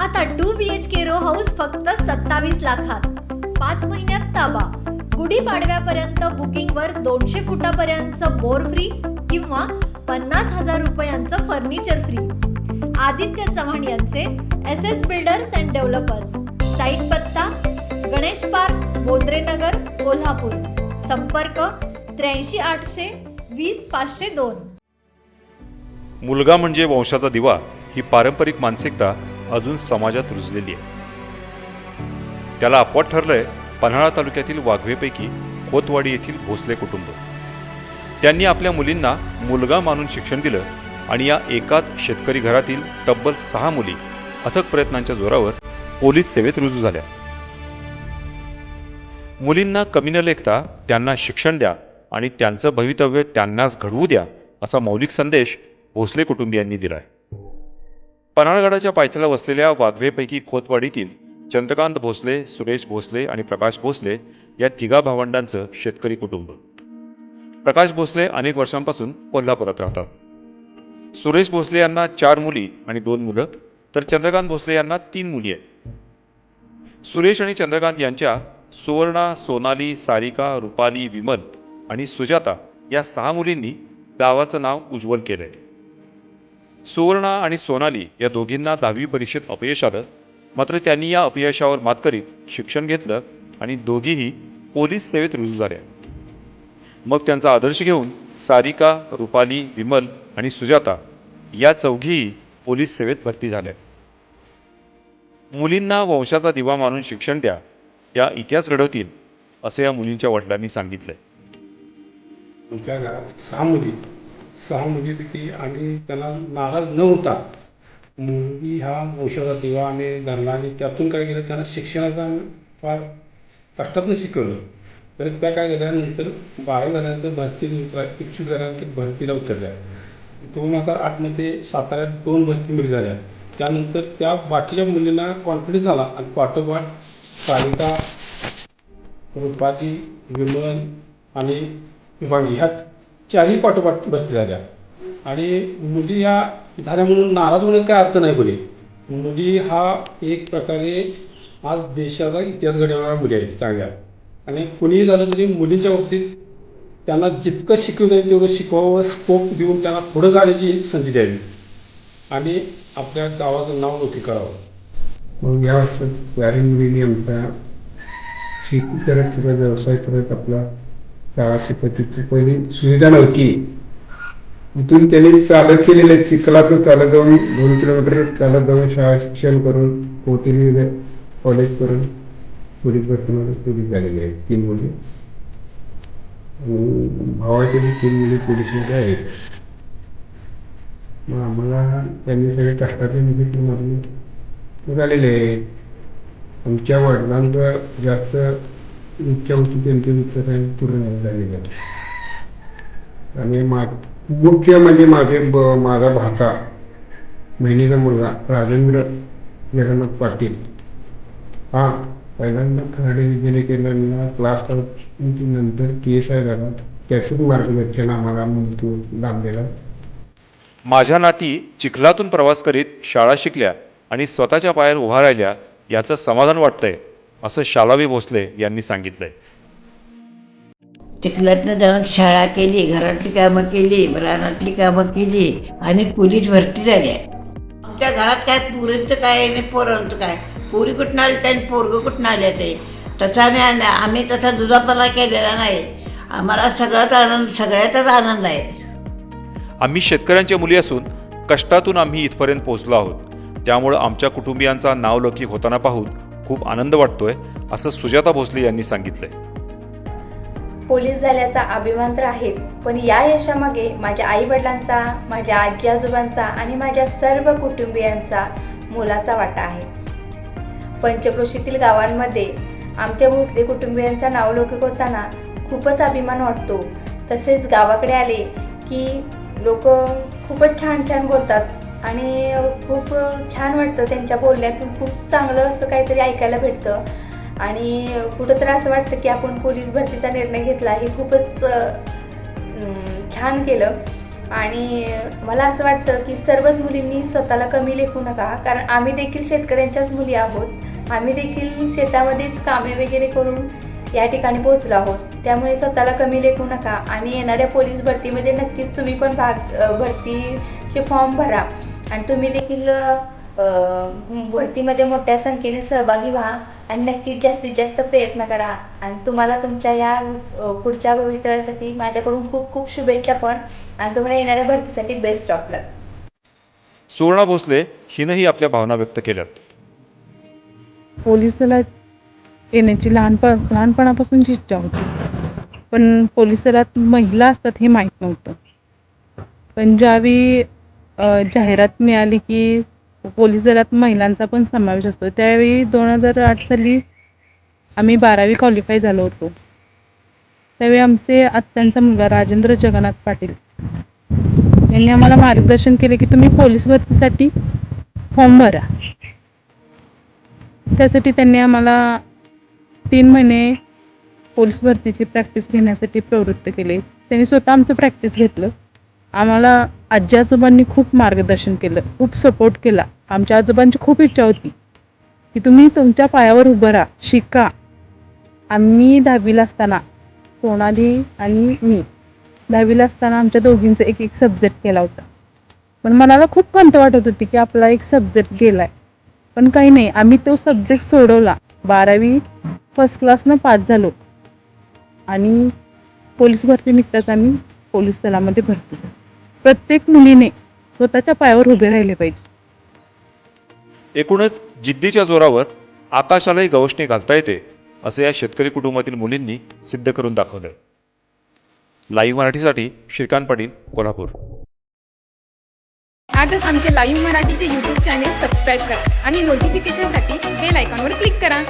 आता two B H K row house फक्त सत्तावीस लाखात. पाच महिन्यात ताबा. गुढीपाडव्यापर्यंत बुकिंगवर दोनशे फुटापर्यंतचं बोर फ्री किंवा पन्नास हजार रुपयांचं फर्निचर फ्री आदित्य चव्हाण यांचे S S builders and developers site पत्ता गणेश पार्क बोद्रेनगर कोल्हापूर. संपर्क त्र्याऐंशी आठशे वीस पाचशे दोन. मुलगा म्हणजे वंशाचा दिवा ही पारंपरिक मानसिकता अजून समाजात रुजलेली आहे. त्याला अपवाद ठरलंय पन्हाळा तालुक्यातील वाघवेपैकी खोतवाडी येथील भोसले कुटुंब. त्यांनी आपल्या मुलींना मुलगा मानून शिक्षण दिलं आणि या एकाच शेतकरी घरातील तब्बल सहा मुली अथक प्रयत्नांच्या जोरावर पोलीस सेवेत रुजू झाल्या. मुलींना कमी न लेखता त्यांना शिक्षण द्या आणि त्यांचं भवितव्य त्यांनाच घडवू द्या असा मौलिक संदेश भोसले कुटुंबियांनी दिलाय. पन्हाळगडाच्या पायथ्याला वसलेल्या वाघवेपैकी खोतवाडीतील चंद्रकांत भोसले सुरेश भोसले आणि प्रकाश भोसले या तिघा भावंडांचं शेतकरी कुटुंब. प्रकाश भोसले अनेक वर्षांपासून कोल्हापुरात राहतात. सुरेश भोसले यांना चार मुली आणि दोन मुलं तर चंद्रकांत भोसले यांना तीन मुली आहेत. सुरेश आणि चंद्रकांत यांच्या सुवर्णा सोनाली सारिका रुपाली विमल आणि सुजाता या सहा मुलींनी गावाचं नाव उज्ज्वल केलं आहे सुवर्णा आणि सोनाली या दोघींना दहावी परीक्षेत अपयश आलं. मात्र त्यांनी या अपयशावर मात करीत शिक्षण घेतलं आणि दोघीही पोलीस सेवेत रुजू झाल्या मग त्यांचा आदर्श घेऊन सारिका रुपाली विमल आणि सुजाता या चौघीही पोलीस सेवेत भरती झाल्या मुलींना वंशाचा दिवा मानून शिक्षण द्या त्या इतिहास घडवतील असे या मुलींच्या वडिलांनी सांगितलंय घरात सहा मुली. सहा मुलीपैकी आणि त्यांना नाराज न होता मुलगी हा वंशाचा दिवा आणि धरला आणि त्यातून काय केलं त्यांना शिक्षणाचा फार कष्टातून शिकवलं. तर त्या काय केल्या नंतर बारावी झाल्यानंतर भरती इच्छुक झाल्यानंतर भरतीला उतरल्या. दोन हजार आठमध्ये साताऱ्यात दोन भरती मुली झाल्या. त्यानंतर त्या बाकीच्या मुलींना कॉन्फिडन्स आला आणि पाठोपाठ सारिका रुपाली विमल आणि विभागी ह्या चारही पाठोपाठ भरती झाल्या. आणि मुली ह्या झाल्या म्हणून नाराज होण्यात काय अर्थ नाही कोणी मुली हा एक प्रकारे आज देशाचा इतिहास घडवणाऱ्या मुली आहेत चांगल्या. आणि कुणीही झालं तरी मुलींच्या बाबतीत त्यांना जितकं शिकवता येईल तेवढं शिकवावं स्कोप देऊन त्यांना पुढं जाण्याची संधी द्यावी. आणि आपल्या गावाचं नाव नोकरी करावं. मग या वर्षात वारी मुलींनी आमच्या शेती करत सगळा व्यवसाय करत आपला शाळा पद्धती पहिली सुविधा नव्हती इथून त्यांनी चालत केलेलं आहे चिखलातून चालत जाऊन दोन किलोमीटर चालत जाऊन शाळा शिक्षण करून पोहोचली कॉलेज करून पोलीस भरतीमध्ये पोलीस झालेले आहेत. तीन मुली. भावाचे भावाच्या तीन मुली पोलीसमध्ये आहेत. मग आम्हाला त्यांनी सगळे कष्टाचे निमित्त झालेले आहे आमच्या वडिलांचं जास्त इच्छा होती त्यांची इच्छा काही पूर्ण नाही आणि मा मुख्य म्हणजे माझे ब- माझा भाचा बहिणीचा मुलगा राजेंद्र जगन्नाथ पाटील हा पहिल्यांदा खराडे विद्यालय केंद्रांना क्लास नंतर के एस आय झाला त्याचंच मार्गदर्शन आम्हाला मिळतो लांबलेला माझ्या नाती चिखलातून प्रवास करीत शाळा शिकल्या आणि स्वतःच्या पायावर उभा राहिल्या याचं समाधान वाटतंय असं शालावी भोसले यांनी सांगितलंय. चिखलातनं जाऊन शाळा केली घरातली कामं केली रानातली कामं केली आणि पोलीस भरती झाल्या. आमच्या घरात काय पुरींचं काय आणि पोरांचं काय? पुरी कुठनं आली आणि पोरगं कुठनं आले ते? तसा आम्ही आम्ही तसा दुधापणा केलेला नाही. आम्हाला सगळ्यात आनंद सगळ्याचाच आनंद आहे. आम्ही शेतकऱ्यांच्या मुली असून कष्टातून आम्ही इथपर्यंत पोहोचलो आहोत. त्यामुळं आमच्या कुटुंबियांचा नावलौकिक होताना पाहून खूप आनंद वाटतोय असं सुजाता भोसले यांनी सांगितलंय. पोलीस झाल्याचा अभिमान तर आहेच पण या यशामागे माझ्या आईवडिलांचा माझ्या आजी आजोबांचा आणि माझ्या सर्व कुटुंबियांचा मोलाचा वाटा आहे. पंचक्रोशीतील गावांमध्ये आमच्या भोसले कुटुंबियांचा नावलौकिक होताना खूपच अभिमान वाटतो. तसेच गावाकडे आले की लोक खूपच छान छान बोलतात. आणि खूप छान वाटतं त्यांच्या बोलण्यातून खूप चांगलं असं काहीतरी ऐकायला भेटतं. आणि कुठं तर असं वाटतं की आपण पोलीस भरतीचा निर्णय घेतला हे खूपच छान केलं. आणि मला असं वाटतं की सर्वच मुलींनी स्वतःला कमी लेखू नका. कारण आम्ही देखील शेतकऱ्यांच्याच मुली आहोत. आम्ही देखील शेतामध्येच कामे वगैरे करून या ठिकाणी पोहोचलो आहोत. त्यामुळे स्वतःला कमी लेखू नका. आणि येणाऱ्या पोलीस भरतीमध्ये नक्कीच तुम्ही पण भाग भरतीचे फॉर्म भरा. आणि तुम्ही देखील भरतीमध्ये मोठ्या संख्येने सहभागी व्हा आणि नक्कीच जास्तीत जास्त प्रयत्न करा. आणि तुम्हाला तुमच्या या पुढच्या भवितव्यासाठी माझ्याकडून खूप खूप शुभेच्छा पण. आणि तुम्हाला येणाऱ्या भरतीसाठी best of luck Suvarna Bhosale हिनंही आपल्या भावना व्यक्त केल्यात. पोलीस दलात येण्याची लहानपण लहानपणापासूनची इच्छा होती. पण पोलीस दलात महिला असतात हे माहीत नव्हतं. पण ज्यावेळी जाहिरात मिळाली की पोलीस दलात महिलांचा पण समावेश असतो. त्यावेळी दोन हजार आठ साली आम्ही बारावी क्वालिफाय झालो होतो. त्यावेळी आमचे आत्यांचा मुलगा राजेंद्र जगन्नाथ पाटील यांनी आम्हाला मार्गदर्शन केले की तुम्ही पोलीस भरतीसाठी फॉर्म भरा. त्यासाठी त्यांनी आम्हाला तीन महिने पोलीस भरतीची प्रॅक्टिस घेण्यासाठी प्रवृत्त केले. त्यांनी स्वतः आमचं प्रॅक्टिस घेतलं. आम्हाला आजी आजोबांनी खूप मार्गदर्शन केलं खूप सपोर्ट केला. आमच्या आजोबांची खूप इच्छा होती की तुम्ही तुमच्या पायावर उभं राहा शिका. आम्ही दहावीला असताना सोनाली आणि मी दहावीला असताना आमच्या दोघींचा एक एक सब्जेक्ट केला होता. पण मनाला खूप खंत वाटत होती की आपला एक सब्जेक्ट गेला आहे पण काही नाही आम्ही तो सब्जेक्ट सोडवला. बारावी फर्स्ट क्लासनं पास झालो. आणि पोलीस भरती निघताच आम्ही पोलीस दलामध्ये भरती झालो. प्रत्येक मुलीने स्वतःच्या पायावर उभे राहिले पाहिजे. एकूणच जिद्दीच्या जोरावर आकाशालाही गवसणी घालता येते असं या शेतकरी कुटुंबातील मुलींनी सिद्ध करून दाखवलं लाईव्ह मराठीसाठी श्रीकांत पाटील कोल्हापूर. आजच आमचे लाईव्ह मराठीचे यूट्यूब चॅनेल सबस्क्राईब करा आणि नोटिफिकेशनसाठी बेल आयकॉनवर क्लिक करा.